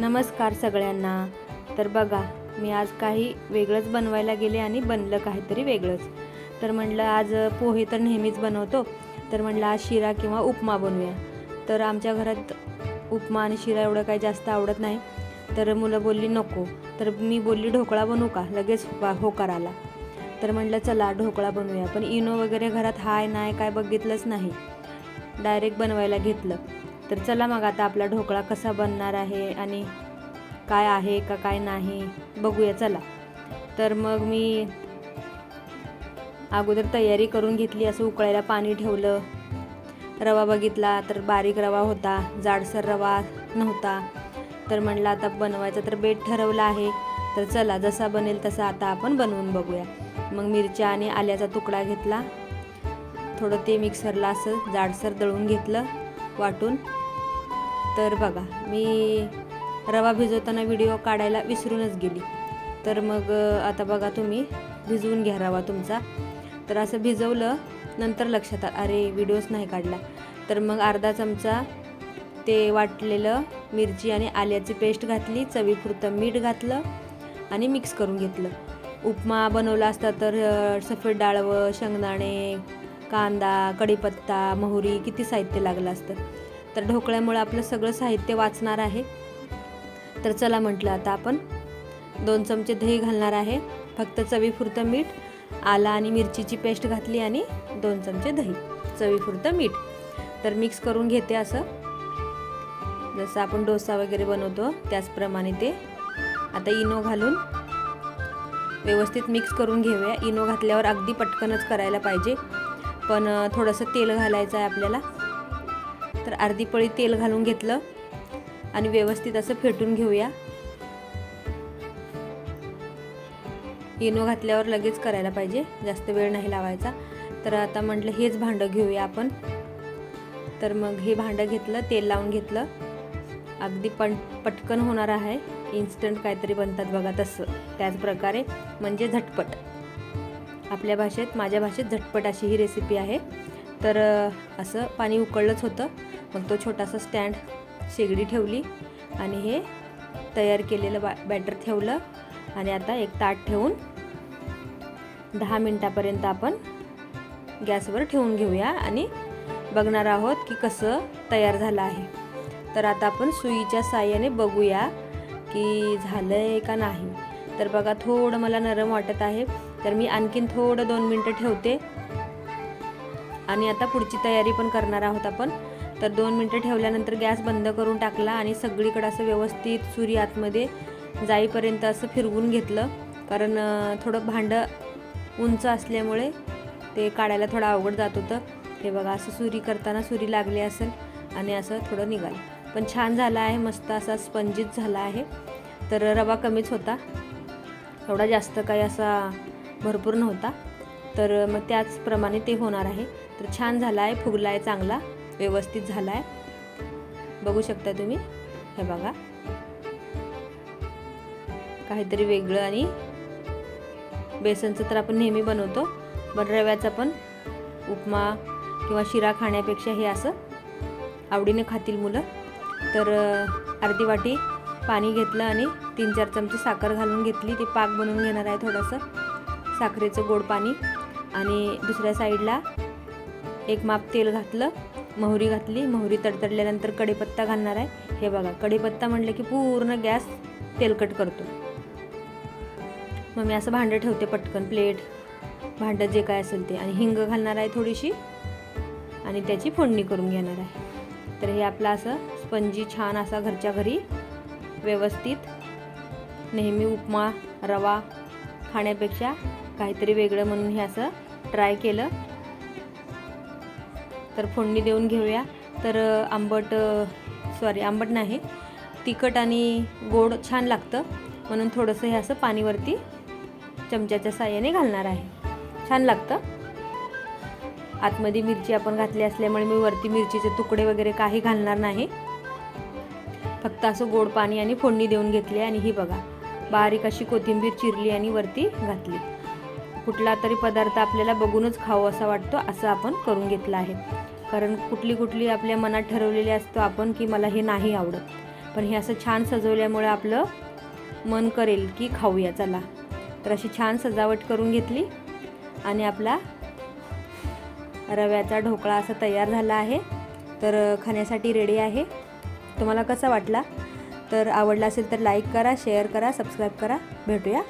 नमस्कार सगळ्यांना. तर बघा मी आज काही वेगळंच बनवायला गेले आणि बनलं काहीतरी वेगळंच. तर म्हटलं आज पोहे तर नेहमीच बनवतो. तर म्हटलं आज शिरा किंवा उपमा बनवूया. तर आमच्या घरात उपमा आणि शिरा एवढं काही जास्त आवडत नाही. तर मुलं बोलली नको. तर मी बोलली ढोकळा बनवू का? लगेच होकार आला. तर म्हटलं चला ढोकळा बनवूया. पण इनो वगैरे घरात हाय नाही काय बघितलंच नाही. डायरेक्ट बनवायला घेतलं. तर चला मग आता आपला ढोकळा कसा बनणार आहे आणि काय आहे का काय नाही बघूया चला. तर मग मी अगोदर तयारी करून घेतली असं उकळायला पाणी ठेवलं. रवा बघितला तर बारीक रवा होता जाडसर रवा नव्हता. तर म्हणलं आता बनवायचं तर बेट ठरवलं आहे. तर चला जसा बनेल तसा आता आपण बनवून बघूया. मग मिरच्या आणि आल्याचा तुकडा घेतला. थोडं ते मिक्सरला असं जाडसर दळून घेतलं वाटून. तर बघा मी रवा भिजवताना व्हिडिओ काढायला विसरूनच गेली. तर मग आता बघा तुम्ही भिजवून घ्या रवा तुमचा. तर असं भिजवलं नंतर लक्षात आलं अरे व्हिडिओच नाही काढला. तर मग अर्धा चमचा ते वाटलेलं मिरची आणि आल्याची पेस्ट घातली चवीपुरतं मीठ घातलं आणि मिक्स करून घेतलं. उपमा बनवला असता तर सफेद डाळवं शेंगदाणे कांदा कढीपत्ता मोहरी किती साहित्य लागलं असतं. तर ढोकळ्यामुळे आपलं सगळं साहित्य वाचणार आहे. तर चला म्हटलं आता आपण. दोन चमचे दही घालणार आहे. फक्त चवीपुरतं मीठ आला आणि मिरचीची पेस्ट घातली आणि दोन चमचे दही चवीपुरतं मीठ. तर मिक्स करून घेते असं. जसं आपण डोसा वगैरे बनवतो त्याचप्रमाणे ते. आता इनो घालून व्यवस्थित मिक्स करून घेऊया. इनो घातल्यावर अगदी पटकनच करायला पाहिजे. पण थोडंसं तेल घालायचं आहे आपल्याला. तर अर्धी पळी तेल घालून घेतलं आणि व्यवस्थित असं फेटून घेऊया. इनो घातल्यावर लगेच करायला पाहिजे जास्त वेळ नाही लावायचा. तर आता म्हटलं हेच भांडं घेऊया आपण. तर मग हे भांडं घेतलं तेल लावून घेतलं. अगदी पण पटकन होणार आहे. इन्स्टंट काहीतरी बनतात बघा तसं त्याच प्रकारे. म्हणजे झटपट. आपल्या भाषेत माझ्या भाषेत झटपट अशी ही रेसिपी आहे. तर असं पाणी उकळलंच होतं. मग तो छोटासा स्टँड शेगडी ठेवली आणि हे तयार केलेलं बा बॅटर ठेवलं. आणि आता एक ताट ठेवून दहा मिनटापर्यंत आपण गॅसवर ठेवून घेऊया. आणि बघणार आहोत की कसं तयार झालं आहे. तर आता आपण सुईच्या साह्याने बघूया की झालं आहे का नाही. तर बघा थोडं मला नरम वाटत आहे. तर मी आणखीन थोडं दोन मिनटं ठेवते. आणि आता पुढची तयारी पण करणार आहोत आपण. तर दोन मिनटं ठेवल्यानंतर गॅस बंद करून टाकला आणि सगळीकडं असं व्यवस्थित सुरी आतमध्ये जाईपर्यंत असं फिरवून घेतलं. कारण थोडं भांडं उंच असल्यामुळे ते काढायला थोडं अवघड जात होतं. हे बघा असं सुरी करताना सुरी लागली असेल आणि असं थोडं निघालं. पण छान झाला आहे मस्त असा स्पंजित झाला आहे. तर रवा कमीच होता. एवढा जास्त काही असा भरपूर नव्हता. तर मग त्याचप्रमाणे ते होणार आहे. तर छान झाला आहे फुगला आहे चांगला. व्यवस्थित झाला आहे बघू शकता तुम्ही. हे बघा. काहीतरी वेगळं आणि बेसनचं तर आपण नेहमी बनवतो पण रव्याचा पण उपमा किंवा शिरा खाण्यापेक्षा हे असं आवडीने खातील मुलं. तर अर्धी वाटी पाणी घेतलं आणि तीन चार चमचे साखर घालून घेतली. ते पाक बनवून घेणार आहे थोडंसं. साखरेचं गोड पाणी. आणि दुसऱ्या साईडला एक माप तेल घातलं. मोहरी घातली. मोहरी तडतडल्यानंतर कढीपत्ता घालणार आहे. हे बघा कढीपत्ता म्हटलं की पूर्ण गॅस तेलकट करतो. मग मी असं भांडं ठेवते पटकन प्लेट. भांडं जे काय असेल ते. आणि हिंग घालणार आहे थोडीशी. आणि त्याची फोडणी करून घेणार आहे. तर हे आपलं असं स्पंजी छान असा घरच्या घरी व्यवस्थित नेहमी उपमा रवा खाण्यापेक्षा काहीतरी वेगळं म्हणून हे असं ट्राय केलं. तर फोडणी देऊन घेऊया. तर आंबट सॉरी आंबट नाही तिखट आणि गोड छान लागतं. म्हणून थोडंसं हे असं पाणीवरती चमच्याच्या साह्याने घालणार आहे. छान लागतं. आतमध्ये मिरची आपण घातली असल्यामुळे मी वरती मिरचीचे तुकडे वगैरे काही घालणार नाही. फक्त असं गोड पाणी आणि फोडणी देऊन घेतली आणि ही बघा बारीक अशी कोथिंबीर चिरली आणि वरती घातली. कुठला तरी पदार्थ आपल्याला बघूनच खाऊ असा वाटतो असं आपण करून घेतलं आहे. कारण कुठली कुठली आपल्या मनात ठरवलेली असतो आपण की मला हे नाही आवडत. पण हे असं छान सजवल्यामुळं आपलं मन करेल की खाऊया चला. तर अशी छान सजावट करून घेतली आणि आपला रव्याचा ढोकळा असा तयार झाला आहे. तर खाण्यासाठी रेडी आहे. तुम्हाला कसा वाटला? तर आवडला असेल तर लाईक करा शेअर करा सबस्क्राईब करा. भेटूया.